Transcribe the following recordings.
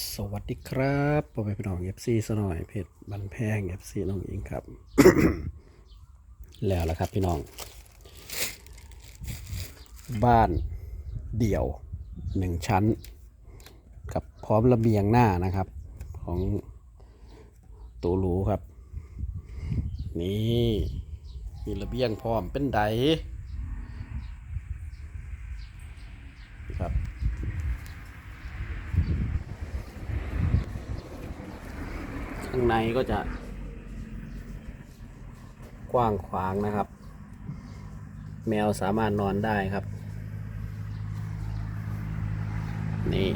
สวัสดีครับพ่อแม่พี่น้องเอฟซีสหน่อยเพจบันแพงเอฟซีน้องอิงครับ แล้วละครับพี่น้อง บ้านเดี่ยวหนึ่งชั้น กับพร้อมระเบียงหน้านะครับ ของตูรูครับ นี่มีระเบียงพร้อมเป็นไดครับ ข้างในก็จะ กว้างขวางนะครับ แมวสามารถนอนได้ครับ นี่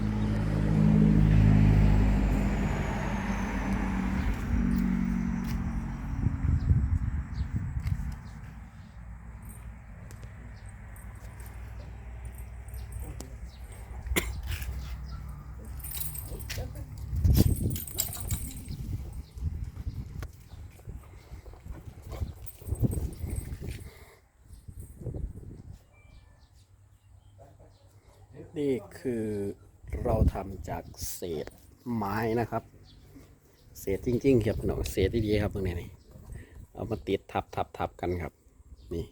นี่คือเราทำจากเศษไม้นะครับ เศษจริงๆครับพี่น้อเศษที่ดีครับตรงนี้นี่เอามาติดทับทับทับกันครับ นี่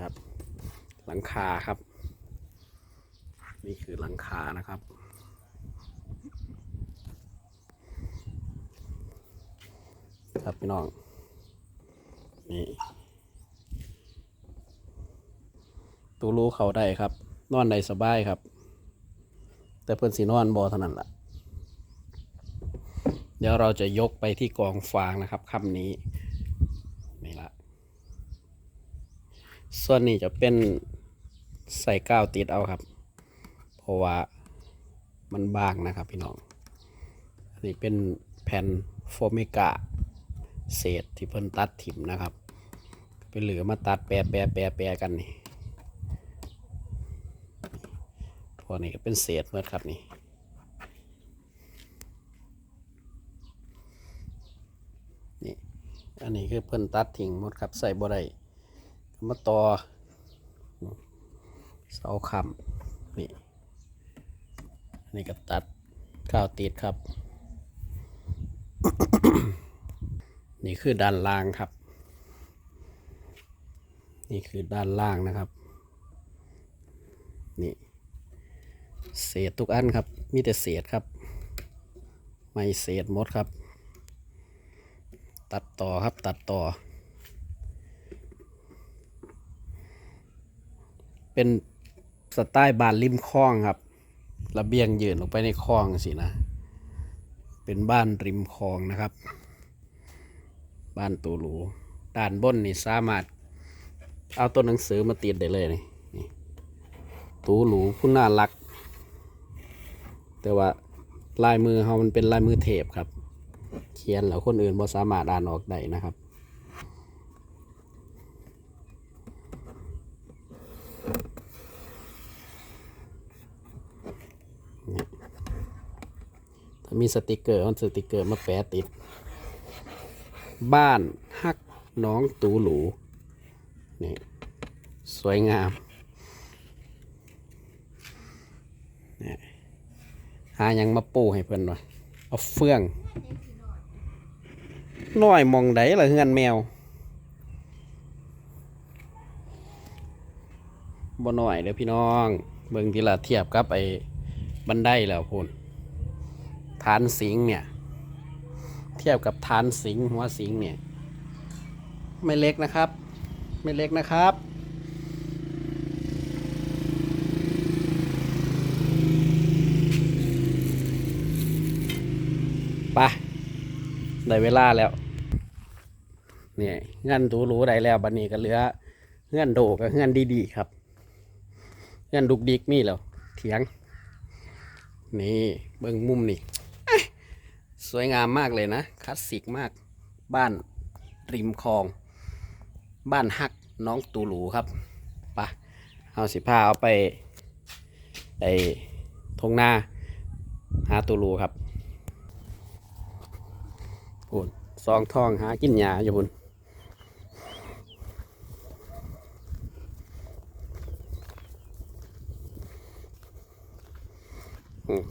ครับ หลังคาครับ นี่คือหลังคานะครับครับพี่น้องนี่ ตูรู้เขาได้ครับ นอนได้สบายครับ แต่เพิ่นสีนอนบอเท่านั้นละ่ะ เดี๋ยวเราจะยกไปที่กองฟางนะครับคำนี้นี่ละส่วนนี้จะเป็นใส่ก้าวติดเอาครับ เพราะว่ามันบางนะครับพี่น้องอันนี้เป็นแผ่นโฟเมกาเศษที่เพิ่นตัดถิ่มนะครับเป็นเหลือมาตัดแปรแปรแปรแปรกันนี่ พ วกนี้ก็เป็นเศษเมื่อครับนี่นี่ อันนี้คือเพิ่นตัดทิ้งหมดครับใส่บ่ได้มาต่อเสาคำนี่อันนี้ก็ตัดก้าวติดครับ นี่คือด้านล่างครับ นี่คือด้านล่างนะครับ นี่ เศษทุกอันครับ มีแต่เศษครับ ไม่เศษหมดครับ ตัดต่อครับตัดต่อ เป็นสไตล์บานริมคลองครับ ระเบียงยืนลงไปในคลองสินะ เป็นบ้านริมคลองนะครับ บ้านตูหรูด้านบนนี่สามารถ เอาตัวหนังสือมาติดได้เลยนี่ตูหรูผู้น่ารัก แต่ว่าลายมือเขามันเป็นลายมือเทปครับ เขียนแล้วคนอื่นบ่สามารถอ่านออกได้นะครับ ถ้ามีสติกเกอร์เอาสติกเกอร์มาแปะติด บ้านฮักน้องตูหลูนี่สวยงามนี่าหยังมาปูให้เพิ่นหน่อย เอาเฟื่องน้อยมองไดละเฮือนแมวบ่น้อยเด้อพี่น้อง เบิ่งทีละเทียบกับไอ้บันไดแล้วพุ่นฐานสิงเนี่ย เทียบกับฐานสิงหัวสิงเนี่ย ไม่เล็กนะครับ ไม่เล็กนะครับ ไปได้เวลาแล้ว เนี่ยเงื่อนตูรู้ได้แล้วบันนี้ก็เหลือเงื่อนโดกับเงื่อนดีๆครับเงื่อนดุกดิกนี่แล้วเถียง นี่เบิ้งมุมนี่สวยงามมากเลยนะคลาสสิกมาก บ้านริมคลอง บ้านฮักน้องตูหลูครับไปะเอาสิผ้าเอาไปไอทงนาหาตูหลูครับ พูนซองทองหากินหญ้าอยู่พุ่น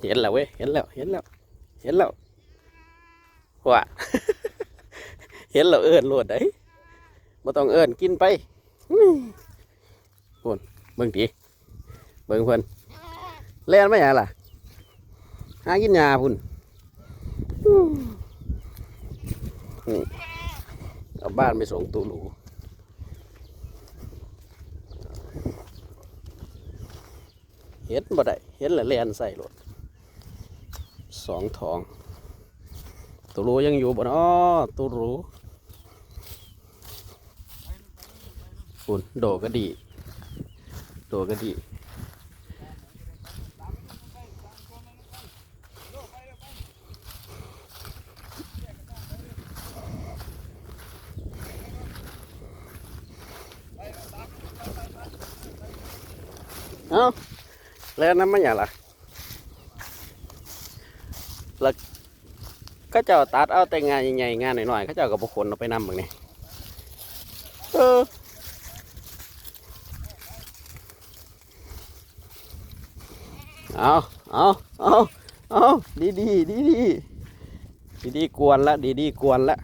เห็นแล้วเว้ย เห็นแล้ว เห็นแล้ว เห็นแล้วว่าเห็นแล้วเอิญโลดได้บ่ต้องเอิญกินไปพุ่นเบิ่งตีเบิ่งเพิ่นแล่นมาหยังล่ะ หากินหญ้าพุ่น เอาบ้านไปส่งตูหลูเห็นบ่ได้เห็นแล้วแลนใส่รถสองทองตูรูยังอยู่บ่เนาะตูรูฝุ่นโดก็ดี โดก็ดี เอ้าแล้วน้ำมันอย่างล่ะแล้วก็เจ้าตัดเอาแต่งานใหญ่ๆงานหน่อยๆเขาเจ้าก็บคนเอาไปนำแบบนี้เออเอาเอาเอาเอาดีดีดีดีดีดีๆกวนละดีดีๆกวนละ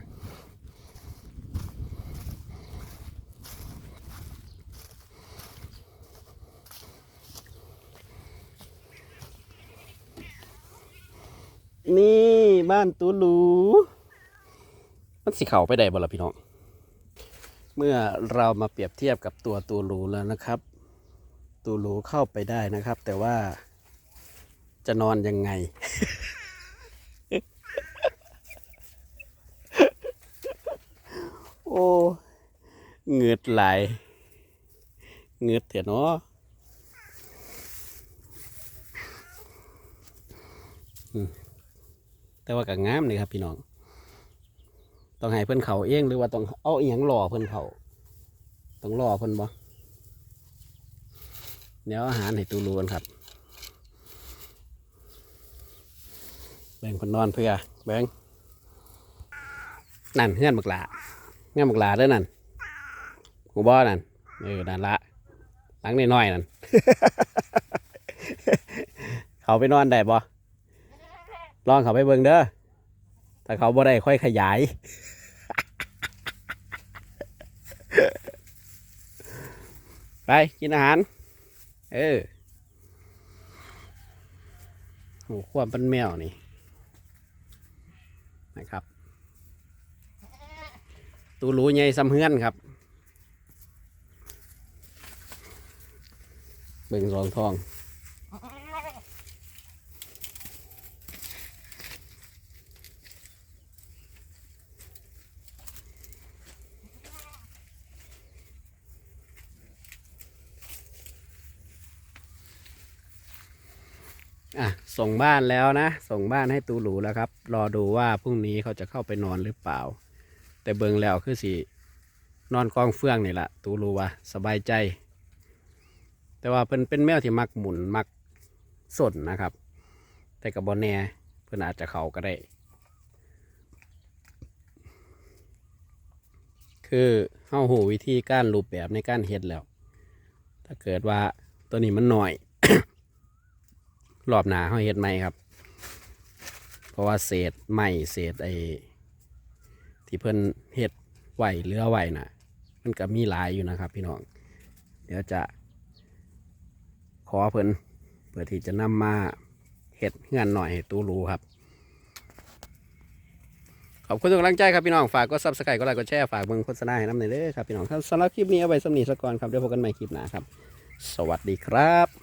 นี่บ้านตูหลูมันสิเขาไปได้บ่ล่ะพี่น้อง เมื่อเรามาเปรียบเทียบกับตัวตูหลูแล้วนะครับ ตูหลูเข้าไปได้นะครับ แต่ว่าจะนอนยังไง โอ้เหงือดไหลายเหงือดเถอะเนาะอืม แต่ว่าก็งามเลยครับพี่น้อง ต้องให้เพิ่อนเขาเองหรือว่าต้องเอาเอีหยังรอเพิ่อนเขาต้องรอเพิ่อนบ่เดี๋ยวอาหารให้ตูรูนครับแบ่งคนนอนเพื่อแบ่งนั่นเงื่อนบักหลาเงื่อนบักหลาเด้อนั่นหูบ่อนั่นเออนั่นละหลังน้อยๆนั่น เขาไปนอนได้บ่ ลองเขาไปเบิ่งเด้อถ้าเขาบ่ได้ค่อยขยาย ไปกินอาหาร เออโหความเป็นแมวนี่นะครับ ตูรูใหญ่ซ้ำเฮือนครับ เบิ่งรองทอง อะส่งบ้านแล้วนะ ส่งบ้านให้ตูหลูแล้วครับ รอดูว่าพรุ่งนี้เขาจะเข้าไปนอนหรือเปล่า แต่เบิงแล้วคือสินอนกองเฟืองนี่แหละตูหลูว่าสบายใจ แต่ว่าเป็นเป็นแมวที่มักหมุนมักสนนะครับ แต่กับบอแน่เพื่อนอาจจะเขาก็ได้ คือเฮาหูวิธีการรูปแบบในการเฮ็ดแล้ว ถ้าเกิดว่าตัวนี้มันหน่อย รอบหนาเขาเฮ็ดใหม่ครับ เพราะว่าเศษใหม่เศษไอ้ที่เพิ่นเฮ็ดไหวเหลือไหวน่ะ มันก็มีหลายอยู่นะครับ พี่น้อง เดี๋ยวจะขอเพิ่นเพื่อที่จะนำมาเฮ็ดเงื่อนหน่อยให้ตู้รู้ครับ ขอบคุณทุกกำลังใจครับพี่น้อง ฝากกดซับสไครต์กดไลค์กดแชร์ฝากเบิ่งโฆษณาให้น้ำหน่อยเด้อครับพี่น้องครับสำหรับคลิปนี้เอาไว้สำนีสักก่อนครับเดี๋ยวพบกันใหม่คลิปหน้าครับ สวัสดีครับ